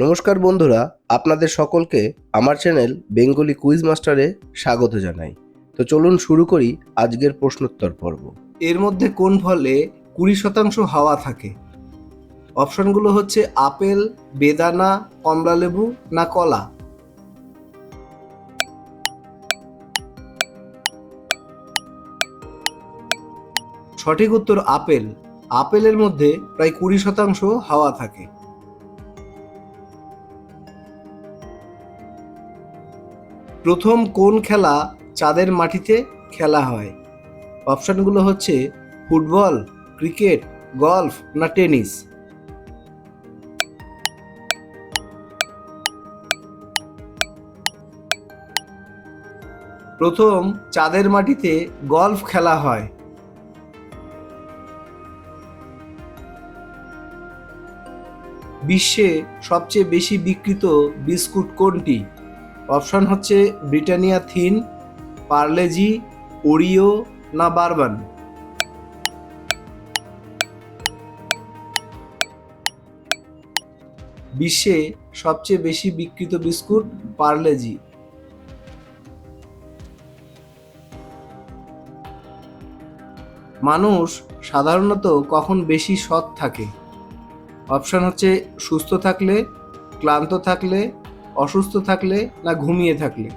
নমস্কার বন্ধুরা, আপনাদের সকলকে আমার চ্যানেল বেঙ্গলি কুইজ মাস্টারে স্বাগত জানাই। তো চলুন শুরু করি আজকের প্রশ্নোত্তর পর্ব। এর মধ্যে কোন ফলে কুড়ি শতাংশ হাওয়া থাকে? অপশনগুলো হচ্ছে আপেল, বেদানা, কমলালেবু না কলা? সঠিক উত্তর আপেল। আপেলের মধ্যে প্রায় কুড়ি শতাংশ হাওয়া থাকে। প্রথম কোন খেলা চাঁদের মাটিতে খেলা হয়? অপশানগুলো হচ্ছে ফুটবল, ক্রিকেট, গলফ না টেনিস। প্রথম চাঁদের মাটিতে গলফ খেলা হয়। বিশ্বে সবচেয়ে বেশি বিক্রিত বিস্কুট কোনটি? অপশন হচ্ছে ব্রিটানিয়া থিন, পার্লেজি, ওরিও না বারবান। বিশ্বে সবচেয়ে বেশি বিক্রিত বিস্কুট পার্লেজি। মানুষ সাধারণত কখন বেশি সৎ থাকে? অপশন হচ্ছে সুস্থ থাকলে, ক্লান্ত থাকলে অসুস্থ থাকলে না ঘুমিয়ে থাকলে।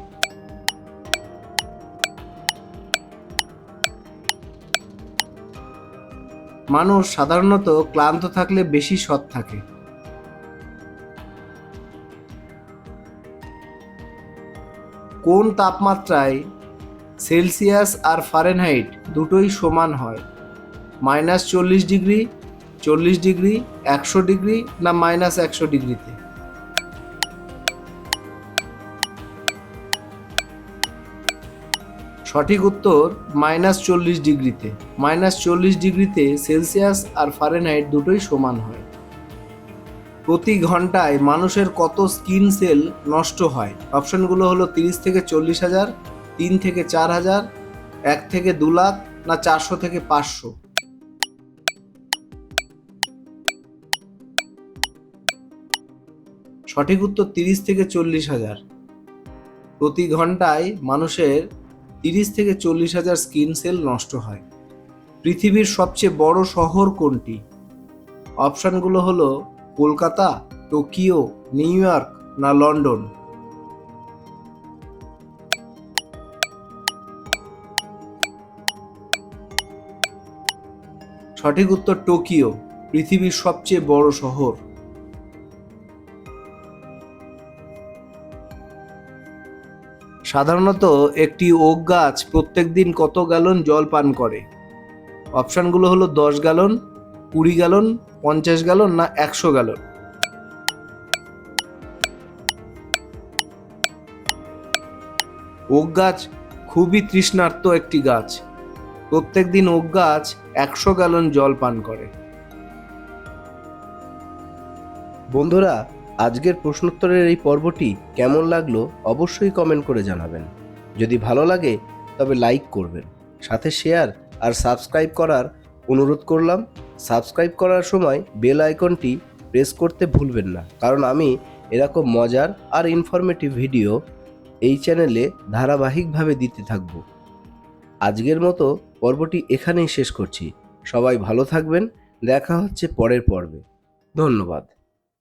মানুষ সাধারণত ক্লান্ত থাকলে বেশি সৎ থাকে। কোন তাপমাত্রায় সেলসিয়াস আর ফারেনহাইট দুটোই সমান হয়? মাইনাস চল্লিশ ডিগ্রি চল্লিশ ডিগ্রি, একশো ডিগ্রি না মাইনাস একশো ডিগ্রিতে? সঠিক উত্তর মাইনাস চল্লিশ ডিগ্রিতে। মাইনাস চল্লিশ ডিগ্রিতে সেলসিয়াস আর ফারেনহাইট দুটোই সমান হয়। প্রতি ঘন্টায় মানুষের কত স্কিন সেল নষ্ট হয়? অপশনগুলো হলো তিরিশ থেকে চল্লিশ হাজার, তিন থেকে চার হাজার, এক থেকে দু লাখ না চারশো থেকে পাঁচশো। সঠিক উত্তর তিরিশ থেকে চল্লিশ হাজার। প্রতি ঘন্টায় মানুষের তিরিশ থেকে চল্লিশ হাজার স্কিন সেল নষ্ট হয়। পৃথিবীর সবচেয়ে বড় শহর কোনটি? অপশনগুলো হলো কলকাতা, টোকিও, নিউ ইয়র্ক না লন্ডন? সঠিক উত্তর টোকিও, পৃথিবীর সবচেয়ে বড় শহর। সাধারণত একটি ওক গাছ প্রত্যেক দিন কত গ্যালন জল পান করে? অপশানগুলো হলো দশ গ্যালন, কুড়ি গ্যালন, পঞ্চাশ গ্যালন না একশো গ্যালন? ওক গাছ খুবই তৃষ্ণার্ত একটি গাছ। প্রত্যেক দিন ওক গাছ একশো গ্যালন জল পান করে। বন্ধুরা আজকের প্রশ্নোত্তরের এই পর্বটি কেমন লাগল অবশ্যই কমেন্ট করে জানাবেন। যদি ভালো লাগে, তবে লাইক করবেন। সাথে শেয়ার আর সাবস্ক্রাইব করার অনুরোধ করলাম। সাবস্ক্রাইব করার সময় বেল আইকনটি প্রেস করতে ভুলবেন না। কারণ আমি এরকম মজার আর ইনফরমেটিভ ভিডিও এই চ্যানেলে ধারাবাহিকভাবে দিতে থাকব। আজকের মতো পর্বটি এখানেই শেষ করছি। সবাই ভালো থাকবেন। দেখা হচ্ছে পরের পর্বে। ধন্যবাদ।